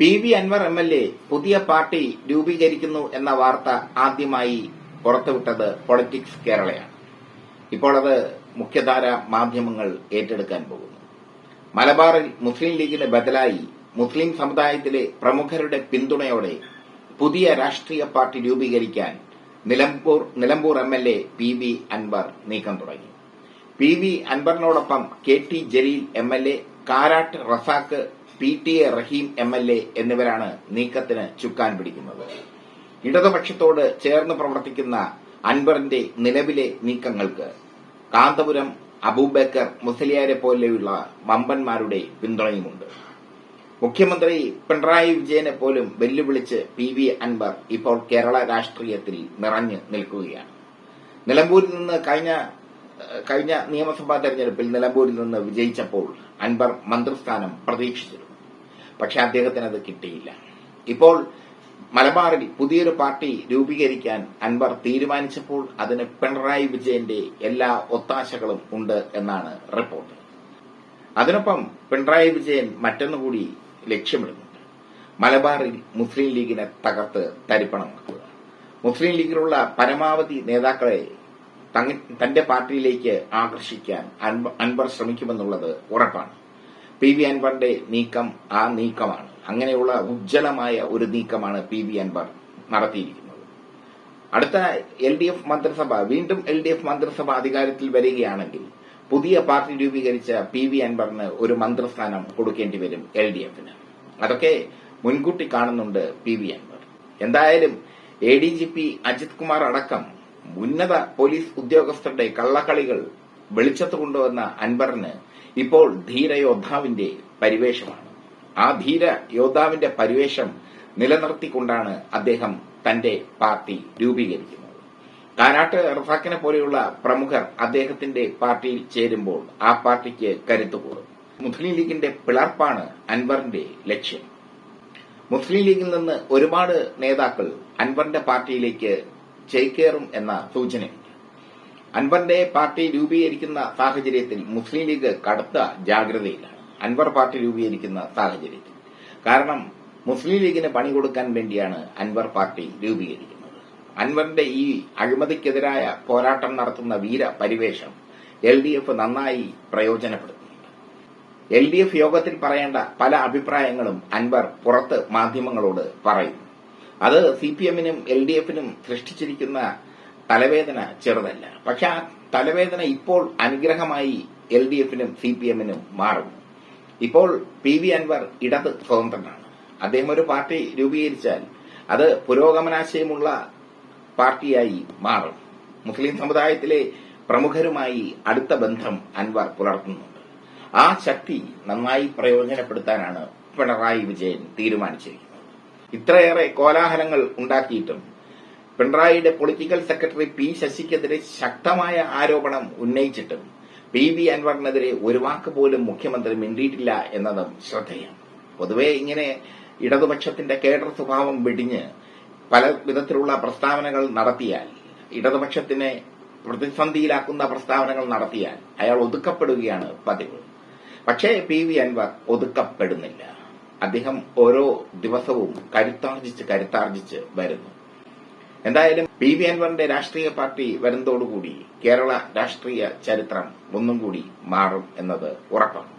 P V Anvar M L A പുതിയ party രൂപീകരിക്കുന്നു എന്ന വാർത്ത ആദ്യമായി പുറത്തുവിട്ടത് പൊളിറ്റിക്സ് കേരളയാണ്. ഇപ്പോൾ അത് മുഖ്യധാര മാധ്യമങ്ങൾ ഏറ്റെടുക്കാൻ പോകുന്നു. മലബാറിൽ മുസ്ലിം ലീഗിന് ബദലായി മുസ്ലിം സമുദായത്തിലെ പ്രമുഖരുടെ പിന്തുണയോടെ പുതിയ രാഷ്ട്രീയ പാർട്ടി രൂപീകരിക്കാൻ Nilambur Nilambur M L A P V Anvar നീക്കം തുടങ്ങി. P V അൻവറിനോടൊപ്പം K T Jaleel M L A Karat Razak P T A Rahim M L A എന്നിവരാണ് നീക്കത്തിന് ചുക്കാൻ പിടിക്കുന്നത്. ഇടതുപക്ഷത്തോട് ചേർന്ന് പ്രവർത്തിക്കുന്ന അൻവറിന്റെ നിലവിലെ നീക്കങ്ങൾക്ക് കാന്തപുരം അബൂബക്കർ മുസലിയാരെ പോലെയുള്ള വമ്പന്മാരുടെ പിന്തുണയുമുണ്ട്. മുഖ്യമന്ത്രി പിണറായി വിജയനെ പോലും വെല്ലുവിളിച്ച് പി വി അൻവർ ഇപ്പോൾ കേരള രാഷ്ട്രീയത്തിൽ നിറഞ്ഞു നിൽക്കുകയാണ്. നിലമ്പൂരിൽ നിന്ന് കഴിഞ്ഞ കഴിഞ്ഞ നിയമസഭാ തെരഞ്ഞെടുപ്പിൽ നിലമ്പൂരിൽ നിന്ന് വിജയിച്ചപ്പോൾ അൻവർ മന്ത്രിസ്ഥാനം പ്രതീക്ഷിച്ചിരുന്നു. പക്ഷെ അദ്ദേഹത്തിന് അത് കിട്ടിയില്ല. ഇപ്പോൾ മലബാറിൽ പുതിയൊരു പാർട്ടി രൂപീകരിക്കാൻ അൻവർ തീരുമാനിച്ചപ്പോൾ അതിന് പിണറായി വിജയന്റെ എല്ലാ ഒത്താശകളും ഉണ്ട് എന്നാണ് റിപ്പോർട്ട്. അതിനൊപ്പം പിണറായി വിജയൻ മറ്റൊന്നുകൂടി ലക്ഷ്യമിടുന്നുണ്ട്. മലബാറിൽ മുസ്ലിം ലീഗിനെ തകർത്ത് തരിപ്പണമാക്കുക മുസ്ലിം ലീഗിലുള്ള പരമാവധി നേതാക്കളെ തന്റെ പാർട്ടിയിലേക്ക് ആകർഷിക്കാൻ അൻവർ ശ്രമിക്കുമെന്നുള്ളത് ഉറപ്പാണ്. പി വി അൻവറിന്റെ നീക്കം ആ നീക്കമാണ്. അങ്ങനെയുള്ള ഉജ്ജ്വലമായ ഒരു നീക്കമാണ് പി വി അൻവർ നടത്തിയിരിക്കുന്നത്. അടുത്ത എൽ ഡി എഫ് മന്ത്രിസഭ വീണ്ടും എൽ ഡി എഫ് മന്ത്രിസഭ അധികാരത്തിൽ വരികയാണെങ്കിൽ പുതിയ പാർട്ടി രൂപീകരിച്ച പി വി അൻവറിന് ഒരു മന്ത്രിസ്ഥാനം കൊടുക്കേണ്ടി വരും എൽ ഡി എഫിന്. അതൊക്കെ മുൻകൂട്ടി കാണുന്നുണ്ട് പി വി അൻവർ. എന്തായാലും A D G P Ajith Kumar അടക്കം ഉന്നത പോലീസ് ഉദ്യോഗസ്ഥരുടെ കള്ളക്കളികൾ വെളിച്ചത്ത് കൊണ്ടുവന്ന അൻവറിന് ഇപ്പോൾ ധീരയോദ്ധാവിന്റെ പരിവേഷമാണ്. ആ ധീര യോദ്ധാവിന്റെ പരിവേഷം നിലനിർത്തിക്കൊണ്ടാണ് അദ്ദേഹം തന്റെ പാർട്ടി രൂപീകരിക്കുന്നത്. കാനാട്ട് റഫാക്കിനെ പോലെയുള്ള പ്രമുഖർ അദ്ദേഹത്തിന്റെ പാർട്ടിയിൽ ചേരുമ്പോൾ ആ പാർട്ടിക്ക് കരുത്തു കൂടും. മുസ്ലിം ലീഗിന്റെ പിളർപ്പാണ് അൻവറിന്റെ ലക്ഷ്യം. മുസ്ലിം ലീഗിൽ നിന്ന് ഒരുപാട് നേതാക്കൾ അൻവറിന്റെ പാർട്ടിയിലേക്ക് ചേക്കേറും എന്ന സൂചനയുണ്ട് അൻവറിന്റെ പാർട്ടി രൂപീകരിക്കുന്ന സാഹചര്യത്തിൽ മുസ്ലിം ലീഗ് കടുത്ത ജാഗ്രതയിലാണ്. അൻവർ പാർട്ടി രൂപീകരിക്കുന്ന സാഹചര്യത്തിൽ. കാരണം മുസ്ലിം ലീഗിന് പണി കൊടുക്കാൻ വേണ്ടിയാണ് അൻവർ പാർട്ടി രൂപീകരിക്കുന്നത്. അൻവറിന്റെ ഈ അഴിമതിക്കെതിരായ പോരാട്ടം നടത്തുന്ന വീര പരിവേഷം എൽ ഡി എഫ് നന്നായി പ്രയോജനപ്പെടുത്തുന്നുണ്ട് എൽ ഡി എഫ് യോഗത്തിൽ പറയേണ്ട പല അഭിപ്രായങ്ങളും അൻവർ പുറത്ത് മാധ്യമങ്ങളോട് പറയുന്നു. അത് സി പി എമ്മിനും എൽ ഡി എഫിനും സൃഷ്ടിച്ചിരിക്കുന്ന തലവേദന ചെറുതല്ല. പക്ഷെ ആ തലവേദന ഇപ്പോൾ അനുഗ്രഹമായി എൽ ഡി എഫിനും സി പി എമ്മിനും മാറും. ഇപ്പോൾ പി വി അൻവർ ഇടത് സ്വതന്ത്രനാണ്. അദ്ദേഹം ഒരു പാർട്ടി രൂപീകരിച്ചാൽ അത് പുരോഗമനാശയമുള്ള പാർട്ടിയായി മാറും. മുസ്ലിം സമുദായത്തിലെ പ്രമുഖരുമായി അടുത്ത ബന്ധം അൻവർ പുലർത്തുന്നുണ്ട്. ആ ശക്തി നന്നായി പ്രയോജനപ്പെടുത്താനാണ് പിണറായി വിജയൻ തീരുമാനിച്ചിരിക്കുന്നത്. ഇത്രയേറെ കോലാഹലങ്ങൾ ഉണ്ടാക്കിയിട്ടും. പിണറായിയുടെ പൊളിറ്റിക്കൽ സെക്രട്ടറി പി ശശിക്കെതിരെ ശക്തമായ ആരോപണം ഉന്നയിച്ചിട്ടും പി വി അൻവറിനെതിരെ ഒരു വാക്ക് പോലും മുഖ്യമന്ത്രി മിണ്ടിയിട്ടില്ല എന്നതും ശ്രദ്ധേയം. പൊതുവേ ഇങ്ങനെ ഇടതുപക്ഷത്തിന്റെ കേഡർ സ്വഭാവം വെടിഞ്ഞ് പല വിധത്തിലുള്ള പ്രസ്താവനകൾ നടത്തിയാൽ ഇടതുപക്ഷത്തിനെ പ്രതിസന്ധിയിലാക്കുന്ന പ്രസ്താവനകൾ നടത്തിയാൽ അയാൾ ഒതുക്കപ്പെടുകയാണ് പതിവ്. പക്ഷേ പി വി അൻവർ ഒതുക്കപ്പെടുന്നില്ല. അദ്ദേഹം ഓരോ ദിവസവും കരുത്താർജിച്ച് കരുത്താർജിച്ച് വരുന്നു. എന്തായാലും പി വി അൻവറിന്റെ രാഷ്ട്രീയ പാർട്ടി വരുന്നതോടുകൂടി കേരള രാഷ്ട്രീയ ചരിത്രം ഒന്നും കൂടി മാറും എന്നത് ഉറപ്പാണ്.